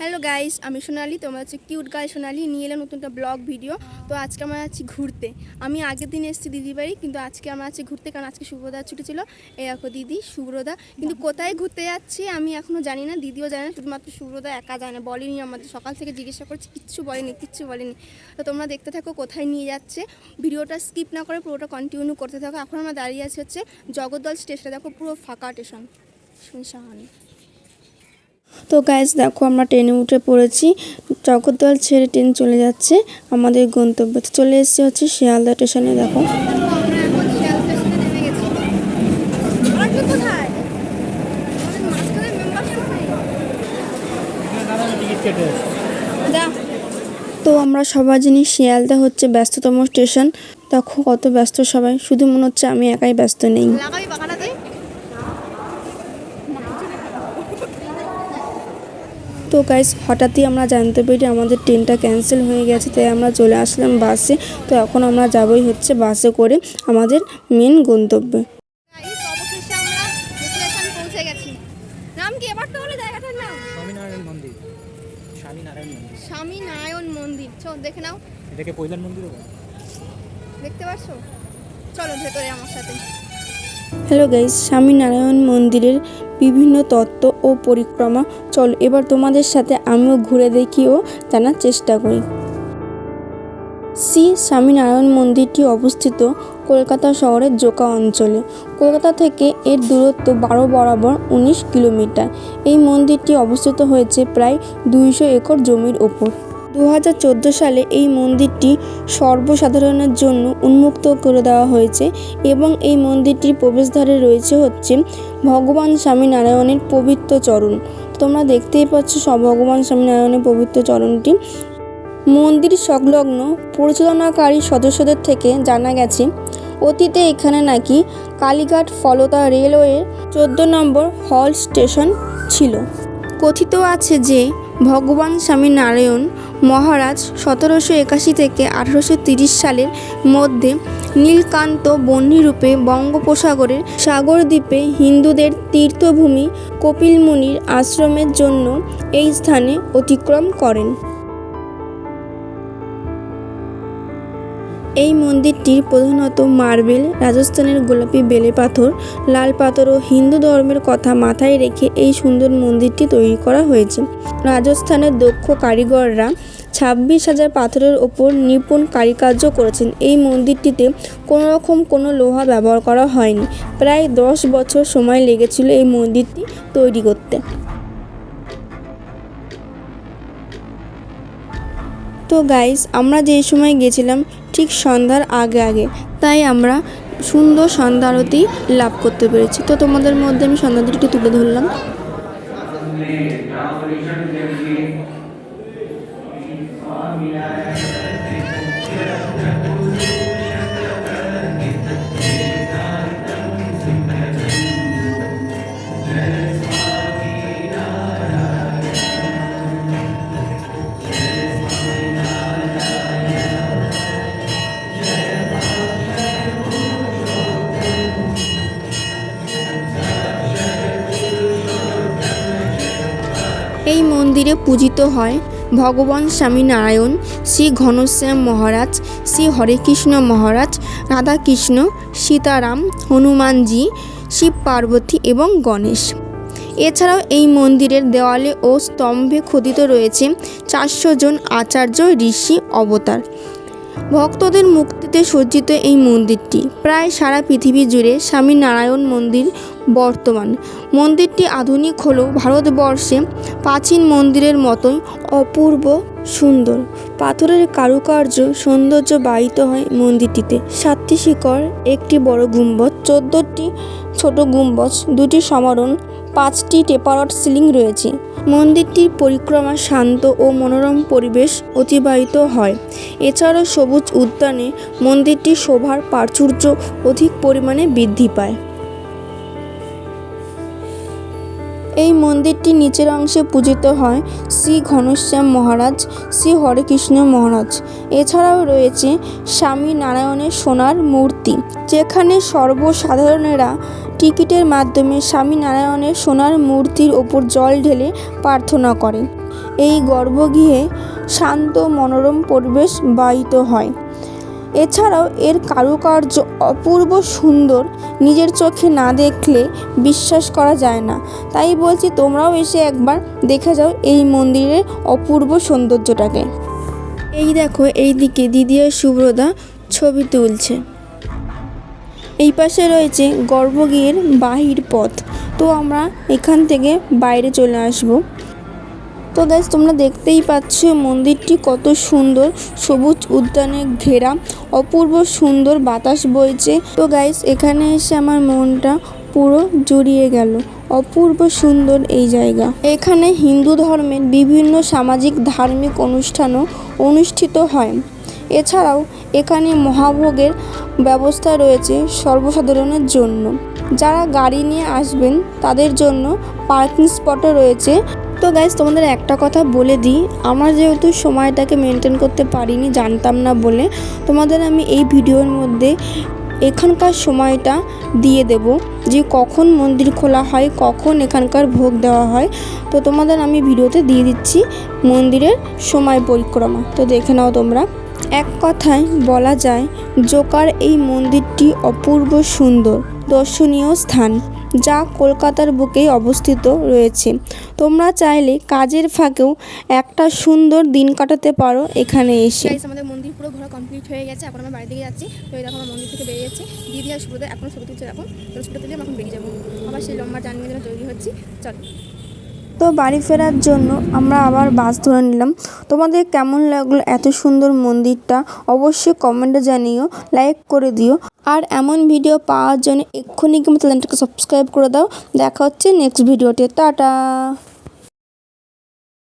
Hello guys আমি সোনালি, তোমরা হচ্ছে কিউট গাই সোনালি নিয়ে এলাম নতুন একটা ব্লগ ভিডিও তো আজকে আমরা আছি ঘুরতে। আমি আগের দিন এসেছি দিদি বাড়ি, কিন্তু আজকে আমরা আছি ঘুরতে, কারণ আজকে শুভ্রদার ছুটি ছিল। এই দেখো দিদি শুভ্রদা কিন্তু কোথায় ঘুরতে যাচ্ছি আমি এখনও জানি না, দিদিও জানে না, শুধুমাত্র শুভ্রদা একা জানে, বলেনি আমাদের। সকাল থেকে জিজ্ঞাসা করছি, কিচ্ছু বলেনি কিচ্ছু বলেনি। তো তোমরা দেখতে থাকো কোথায় নিয়ে যাচ্ছে। ভিডিওটা স্কিপ না করে পুরোটা কন্টিনিউ করতে থাকো। এখন আমরা দাঁড়িয়ে আছি হচ্ছে জগদ্দল স্টেশনে দেখো পুরো ফাঁকা স্টেশন শুনশাহানি তো গ্যাস দেখো আমরা ট্রেনে উঠে পড়েছি। জগদ্দল ছেড়ে ট্রেন চলে যাচ্ছে। আমাদের গন্তব্যে চলে এসেছে হচ্ছে শিয়ালদা স্টেশনে দেখো। তো আমরা সবাই জানি শিয়ালদা হচ্ছে ব্যস্ততম স্টেশন দেখো কত ব্যস্ত সবাই। শুধু মনে হচ্ছে আমি একাই ব্যস্ত নেই। তো গাইস হঠাৎই আমরা জানতে পারি আমাদের ট্রেনটা ক্যান্সেল হয়ে গেছে তাই আমরা চলে আসলাম বাসে তো এখন আমরা যাবই হচ্ছে বাসে করে আমাদের মেন গন্তব্যে। অবশেষে আমরা স্টেশন পৌঁছে গেছি। নাম এবার তো হলো জায়গাটার নাম স্বামীনারায়ণ মন্দির। স্বামী নারায়ণ মন্দির। চল দেখে নাও। এটাকে পৈলান মন্দিরও দেখতে পাচ্ছ চলো ভেতরে আমার সাথে। হ্যালো গাইস স্বামীনারায়ণ মন্দিরের বিভিন্ন তত্ত্ব ও পরিক্রমা। চল, এবার তোমাদের সাথে আমিও ঘুরে দেখি ও জানার চেষ্টা করি। শ্রী স্বামীনারায়ণ মন্দিরটি অবস্থিত কলকাতা শহরের জোকা অঞ্চলে। কলকাতা থেকে এর দূরত্ব বারো বরাবর উনিশ কিলোমিটার। এই মন্দিরটি অবস্থিত হয়েছে প্রায় দুইশো একর জমির ওপর। দু হাজার চোদ্দ সালে এই মন্দিরটি সর্বসাধারণের জন্য উন্মুক্ত করে দেওয়া হয়েছে এবং এই মন্দিরটির প্রবেশদ্বারে রয়েছে হচ্ছে ভগবান স্বামীনারায়ণের পবিত্র চরণ। তোমরা দেখতেই পাচ্ছ সব ভগবান স্বামীনারায়ণের পবিত্র চরণটি। মন্দির সংলগ্ন পরিচালনাকারী সদস্যদের থেকে জানা গেছে, অতীতে এখানে নাকি কালীঘাট ফলতা রেলওয়ে চোদ্দ নম্বর হল স্টেশন ছিল। কথিত আছে যে ভগবান স্বামী নারায়ণ মহারাজ সতেরোশো একাশি থেকে আঠারোশো তিরিশ সালের মধ্যে নীলকান্ত বহ্নিরূপে বঙ্গোপসাগরের সাগরদ্বীপে হিন্দুদের তীর্থভূমি কপিলমুনির আশ্রমের জন্য এই স্থানে অতিক্রম করেন। এই মন্দিরটি প্রধানত মার্বেল, রাজস্থানের গোলাপি বেলে পাথর, লাল পাথর ও হিন্দু ধর্মের কথা মাথায় রেখে এই সুন্দর মন্দিরটি তৈরি করা হয়েছে। রাজস্থানের দক্ষ কারিগররা ছাব্বিশ হাজার পাথরের ওপর নিপুণ কারিকার্য করেছেন। এই মন্দিরটিতে কোনো রকম কোনো লোহা ব্যবহার করা হয়নি। প্রায় দশ বছর সময় লেগেছিল এই মন্দিরটি তৈরি করতে। তো গাইস আমরা যেই সময় গেছিলাম ঠিক সন্ধ্যার আগে আগে, তাই আমরা সুন্দর সন্ধ্যা আরতি লাভ করতে পেরেছি। তো তোমাদের মধ্যে আমি সন্ধ্যা আরতিটি তুলে ধরলাম। এই মন্দিরে পূজিত হয় ভগবান স্বামী নারায়ণ শ্রী ঘনশ্যাম মহারাজ, শ্রী হরেকৃষ্ণ মহারাজ, রাধাকৃষ্ণ, সীতারাম, হনুমানজি, শিব পার্বতী এবং গণেশ। এছাড়াও এই মন্দিরের দেওয়ালে ও স্তম্ভে খোদিত রয়েছে চারশো জন আচার্য ঋষি অবতার। ভক্তদের মুক্তিতে সজ্জিত এই মন্দিরটি। প্রায় সারা পৃথিবী জুড়ে স্বামী নারায়ণ মন্দির বর্তমান। মন্দিরটি আধুনিক হলেও ভারতবর্ষে প্রাচীন মন্দিরের মতোই অপূর্ব সুন্দর। পাথরের কারুকার্য সৌন্দর্য বাহিত হয় মন্দিরটিতে। সাতটি শিখর, একটি বড় গুম্বজ চোদ্দটি ছোট গুম্বজ, দুটি সমারণ, পাঁচটি টেপারট সিলিং রয়েছে। মন্দিরটির পরিক্রমা শান্ত ও মনোরম পরিবেশ অতিবাহিত হয়। এছাড়াও সবুজ উদ্যানে মন্দিরটির শোভার প্রাচুর্য অধিক পরিমাণে বৃদ্ধি পায়। এই মন্দিরটি নিচের অংশে পূজিত হয় শ্রী ঘনশ্যাম মহারাজ, শ্রী হরেকৃষ্ণ মহারাজ। এছাড়াও রয়েছে স্বামী নারায়ণের সোনার মূর্তি, যেখানে সর্বসাধারণেরা টিকিটের মাধ্যমে স্বামী নারায়ণের সোনার মূর্তির ওপর জল ঢেলে প্রার্থনা করে। এই গর্ভগৃহে শান্ত মনোরম পরিবেশ বাহিত হয়। এছাড়াও এর কারুকার্য অপূর্ব সুন্দর, নিজের চোখে না দেখলে বিশ্বাস করা যায় না। তাই বলছি তোমরাও এসে একবার দেখে যাও এই মন্দিরের অপূর্ব সৌন্দর্যটাকে। এই দেখো, এই দিকে দিদি আর সুব্রতা ছবি তুলছে। এই পাশে রয়েছে গর্ভগৃহের বাহির পথ। তো আমরা এখান থেকে বাইরে চলে আসব। তো গাইজ তোমরা দেখতেই পাচ্ছ মন্দিরটি কত সুন্দর। সবুজ উদ্যানে ঘেরা, অপূর্ব সুন্দর বাতাস বইছে। তো গাইজ এখানে এসে আমার মনটা পুরো জুড়িয়ে গেল। অপূর্ব সুন্দর এই জায়গা। এখানে হিন্দু ধর্মের বিভিন্ন সামাজিক, ধার্মিক অনুষ্ঠানও অনুষ্ঠিত হয়। এছাড়াও এখানে মহাভোগের ব্যবস্থা রয়েছে সর্বসাধারণের জন্য। যারা গাড়ি নিয়ে আসবেন, তাদের জন্য পার্কিং স্পটও রয়েছে। তো গাইজ তোমাদের একটা কথা বলে দিই, আমার যেহেতু সময়টাকে মেনটেন করতে পারিনি, জানতাম না বলে, তোমাদের আমি এই ভিডিওর মধ্যে এখানকার সময়টা দিয়ে দেব, যে কখন মন্দির খোলা হয়, কখন এখানকার ভোগ দেওয়া হয়। তো তোমাদের আমি ভিডিওতে দিয়ে দিচ্ছি মন্দিরের সময় পরিক্রমা। তো দেখে নাও তোমরা। এক কথায় বলা যায়, জোকার এই মন্দিরটি অপূর্ব সুন্দর, দর্শনীয় স্থান। যা কলকাতার বুকেই অবস্থিত রয়েছে। তোমরা চাইলে কাজের ফাঁকেও একটা সুন্দর দিন কাটাতে পারো এখানে এসে। আমাদের মন্দির পুরো ঘোরা কমপ্লিট হয়ে গেছে। এখন আমরা বাড়ি যাচ্ছি। তো এরকম মন্দির থেকে বেরিয়ে যাচ্ছি। দিদি আর সুব্রতা এখন ছবি তুলছে এখন তো ছবি তুলে এখন বেরিয়ে যাব। আবার সেই লম্বা জার্নি তৈরি হচ্ছি। চল। তো বাড়ি ফেরার জন্য আমরা আবার বাস ধরে নিলাম। তোমাদের কেমন লাগল এত সুন্দর মন্দিরটা? অবশ্যই কমেন্টে জানিও লাইক করে দিও। আর এমন ভিডিও পাওয়ার জন্য এক্ষুনি কিন্তু চ্যানেলটাকে সাবস্ক্রাইব করে দাও। দেখা হচ্ছে নেক্সট ভিডিওতে টাটা!